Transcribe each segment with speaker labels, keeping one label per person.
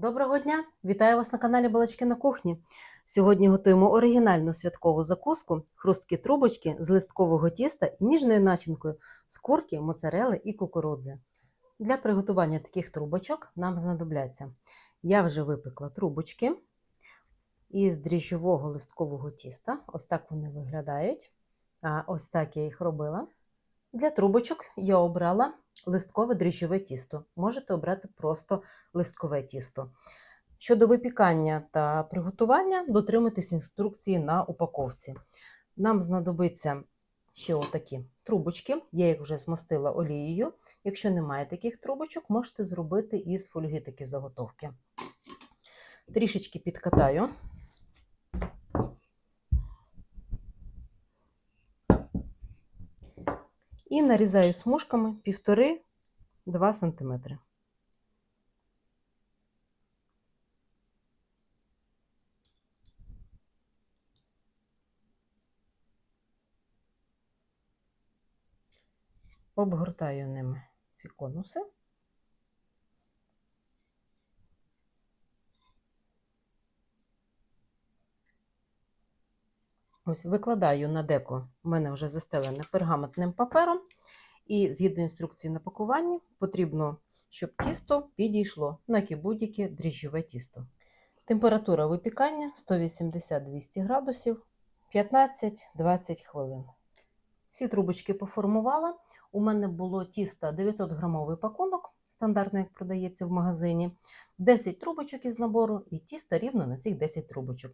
Speaker 1: Доброго дня! Вітаю вас на каналі Балачки на кухні. Сьогодні готуємо оригінальну святкову закуску, хрусткі трубочки з листкового тіста і ніжною начинкою з курки, моцарели і кукурудзи. Для приготування таких трубочок нам знадобляться. Я вже випекла трубочки із дріжджового листкового тіста. Ось так вони виглядають. А ось так я їх робила. Для трубочок я обрала листкове дріжджове тісто. Можете обрати просто листкове тісто. Щодо випікання та приготування, дотримуйтесь інструкції на упаковці. Нам знадобиться ще отакі трубочки. Я їх вже змастила олією. Якщо немає таких трубочок, можете зробити із фольги такі заготовки. Трішечки підкатаю. І нарізаю смужками 1,5-2 см. Обгортаю ними ці конуси. Ось викладаю на деко, у мене вже застелене пергаментним папером. І згідно інструкції на пакуванні, потрібно, щоб тісто підійшло на будь-яке дріжджове тісто. Температура випікання 180-200 градусів 15-20 хвилин. Всі трубочки поформувала. У мене було тісто 900 грамовий пакунок, стандартно, як продається в магазині, 10 трубочок із набору, і тісто рівно на цих 10 трубочок.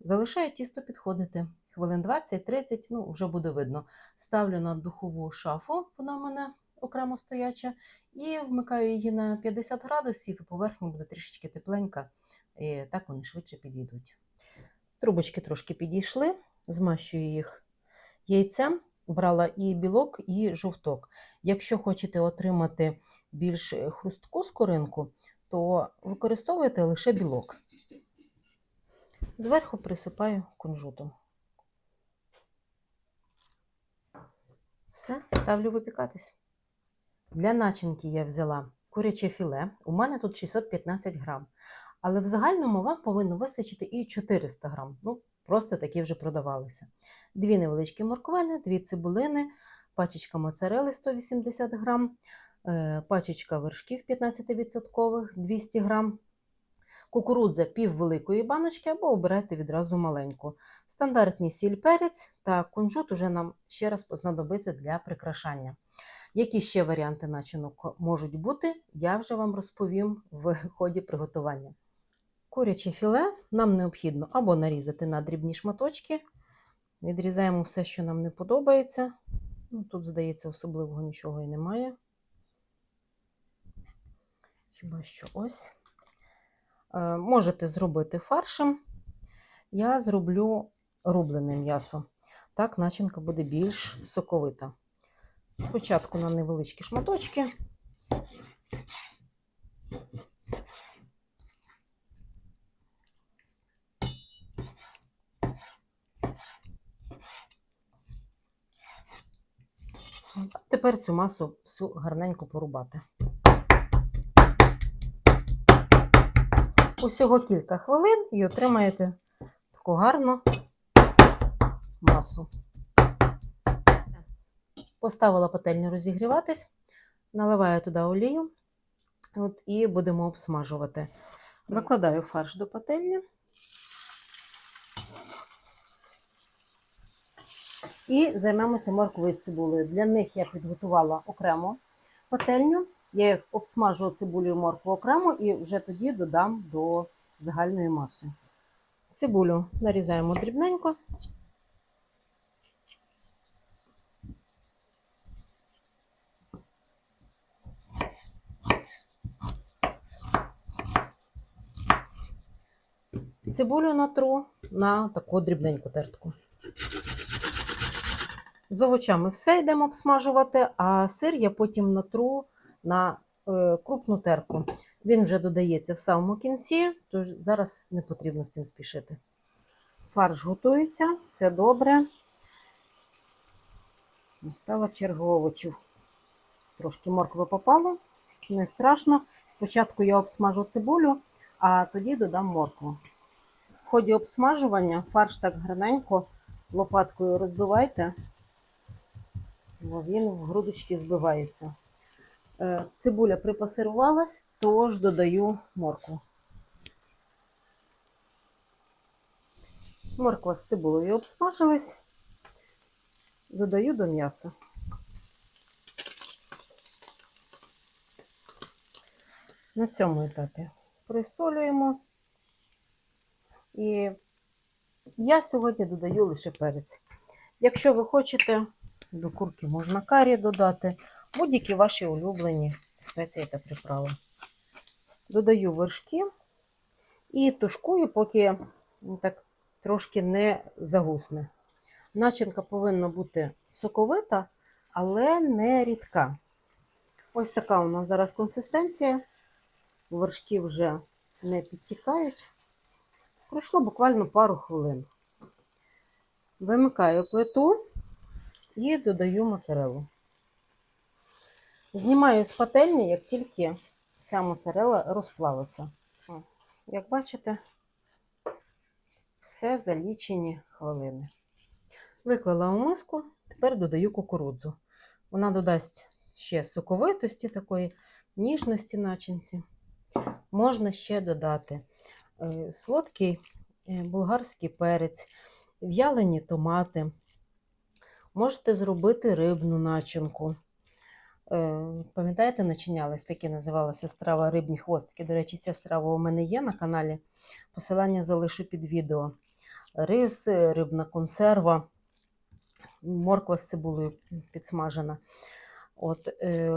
Speaker 1: Залишаю тісто підходити хвилин 20-30, ну вже буде видно. Ставлю на духову шафу, вона в мене окремо стояча, і вмикаю її на 50 градусів, і поверхня буде трішечки тепленька, і так вони швидше підійдуть. Трубочки трошки підійшли, змащую їх яйцем, брала і білок, і жовток. Якщо хочете отримати більш хрустку скоринку, то використовуєте лише білок. Зверху присипаю кунжутом. Все, ставлю випікатись. Для начинки я взяла куряче філе. У мене тут 615 грам. Але в загальному вам повинно вистачити і 400 грам. Ну, просто такі вже продавалися. Дві невеличкі морквини, дві цибулини, пачечка моцарели 180 грам, е, пачечка вершків 15% 200 грам, Кукурудза пів великої баночки або обирайте відразу маленьку. Стандартні сіль перець та кунжут уже нам ще раз знадобиться для прикрашання. Які ще варіанти начинок можуть бути, я вже вам розповім в ході приготування. Куряче філе нам необхідно або нарізати на дрібні шматочки. Відрізаємо все, що нам не подобається. Ну, Тут, здається, особливого нічого і немає. Хіба що ось. Е, можете зробити фаршем. Я зроблю рублене м'ясо. Так, начинка буде більш соковита. Спочатку на невеличкі шматочки. Тепер цю масу всю гарненько порубати. Усього кілька хвилин і отримаєте таку гарну масу. Поставила пательню розігріватись, наливаю туди олію от, і будемо обсмажувати. Викладаю фарш до пательні. І займемося морквою з цибулею. Для них я підготувала окремо пательню. Я їх обсмажу цибулю і моркву окремо і вже тоді додам до загальної маси. Цибулю нарізаємо дрібненько. Цибулю натру на таку дрібненьку тертку. З овочами все йдемо обсмажувати, а сир я потім натру на е, крупну терку. Він вже додається в самому кінці, тож зараз не потрібно з цим спішити. Фарш готується, все добре. Настала черга овочів. Трошки моркви попало, не страшно. Спочатку я обсмажу цибулю, а тоді додам моркву. В ході обсмажування фарш так гарненько лопаткою розбивайте, бо він в грудочки збивається. Е, Цибуля припасирувалась, тож додаю моркву. Морква з цибулею обсмажилась, додаю до м'яса. На цьому етапі присолюємо. І я сьогодні додаю лише перець. Якщо ви хочете, до курки можна карі додати, будь-які ваші улюблені спеції та приправи. Додаю вершки і тушкую, поки так трошки не загусне. Начинка повинна бути соковита, але не рідка. Ось така у нас зараз консистенція. Вершки вже не підтікають. Пройшло буквально пару хвилин. Вимикаю плиту і додаю моцарелу. Знімаю з пательні, як тільки вся моцарела розплавиться. О, Як бачите, все за лічені хвилини. Виклала у миску, тепер додаю кукурудзу. Вона додасть ще соковитості, такої ніжності начинці. Можна ще додати е, солодкий е, болгарський перець, в'ялені томати. Можете зробити рибну начинку. Е, Пам'ятаєте, начинялись такі називалася страва рибні хвостики. До речі, ця страва у мене є на каналі. Посилання залишу під відео. Рис, е, рибна консерва, морква з цибулею підсмажена. От, е,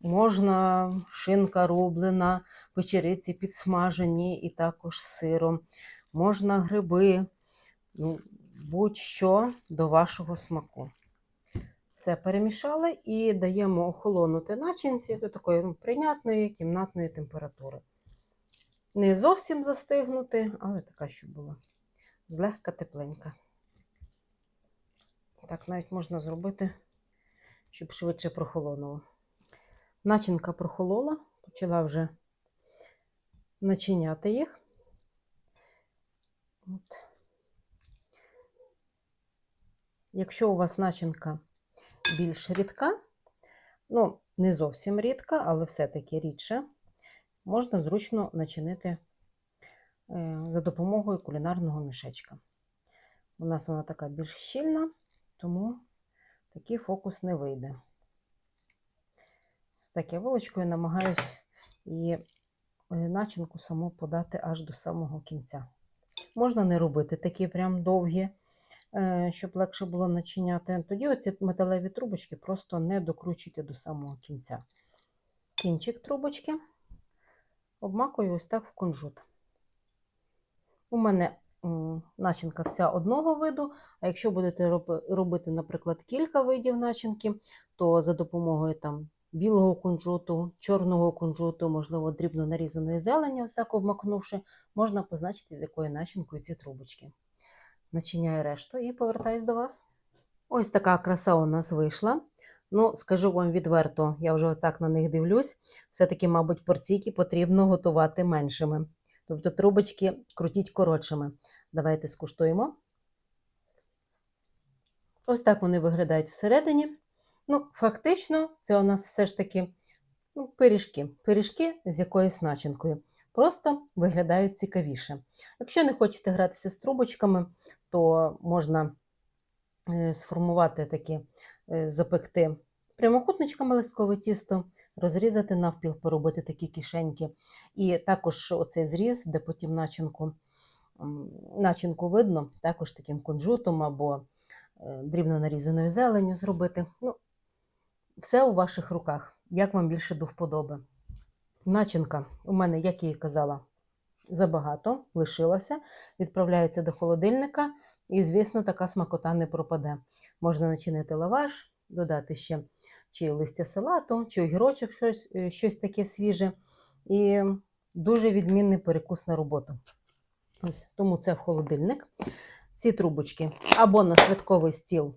Speaker 1: можна шинка рублена, печериці підсмажені і також сиром. Можна гриби, ну, будь-що до вашого смаку. Все перемішали і даємо охолонути начинці до такої ну, прийнятної кімнатної температури. Не зовсім застигнути, але така, щоб була злегка тепленька. Так навіть можна зробити, щоб швидше прохолонуло. Начинка прохолола, почала вже начиняти їх. От. Якщо у вас начинка більш рідка, ну, не зовсім рідка, але все-таки рідше, можна зручно начинити е, за допомогою кулінарного мішечка. У нас вона така більш щільна, тому такий фокус не вийде. Ось так я вилочкою намагаюсь і е, начинку саму подати аж до самого кінця. Можна не робити такі прям довгі, щоб легше було начиняти. Тоді оці металеві трубочки просто не докручуйте до самого кінця. Кінчик трубочки обмакую ось так в кунжут. У мене начинка вся одного виду, а якщо будете робити, наприклад, кілька видів начинки, то за допомогою там білого кунжуту, чорного кунжуту, можливо, дрібно нарізаної зелені, ось так обмакнувши, можна позначити, з якою начинкою ці трубочки. Начиняю решту і повертаюсь до вас. Ось така краса у нас вийшла. Ну, скажу вам відверто, я вже так на них дивлюсь. Все-таки, мабуть, порційки потрібно готувати меншими. Тобто трубочки крутіть коротшими. Давайте скуштуємо. Ось так вони виглядають всередині. Ну, фактично, це у нас все ж таки ну, пиріжки. Пиріжки з якоюсь начинкою. Просто виглядають цікавіше. Якщо не хочете гратися з трубочками, то можна е, сформувати такі, е, запекти прямокутничками листкове тісто, розрізати навпіл, поробити такі кишеньки. І також оцей зріз, де потім начинку, начинку видно, також таким кунжутом або е, дрібно нарізаною зеленню зробити. Ну, все у ваших руках, як вам більше до вподоби. Начинка у мене, як я і казала, забагато лишилося, відправляється до холодильника, і, звісно, така смакота не пропаде. Можна начинити лаваш, додати ще чи листя салату, чи огірочок, щось, е, щось таке свіже. І дуже відмінний перекус на роботу. Ось тому це в холодильник. Ці трубочки або на святковий стіл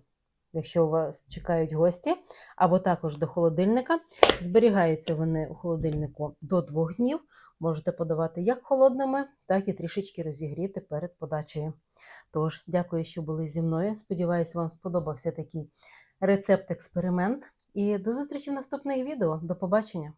Speaker 1: якщо у вас чекають гості, або також до холодильника. Зберігаються вони у холодильнику до двох днів. Можете подавати як холодними, так і трішечки розігріти перед подачею. Тож, дякую, що були зі мною. Сподіваюсь, вам сподобався такий рецепт-експеримент. І до зустрічі в наступних відео. До побачення!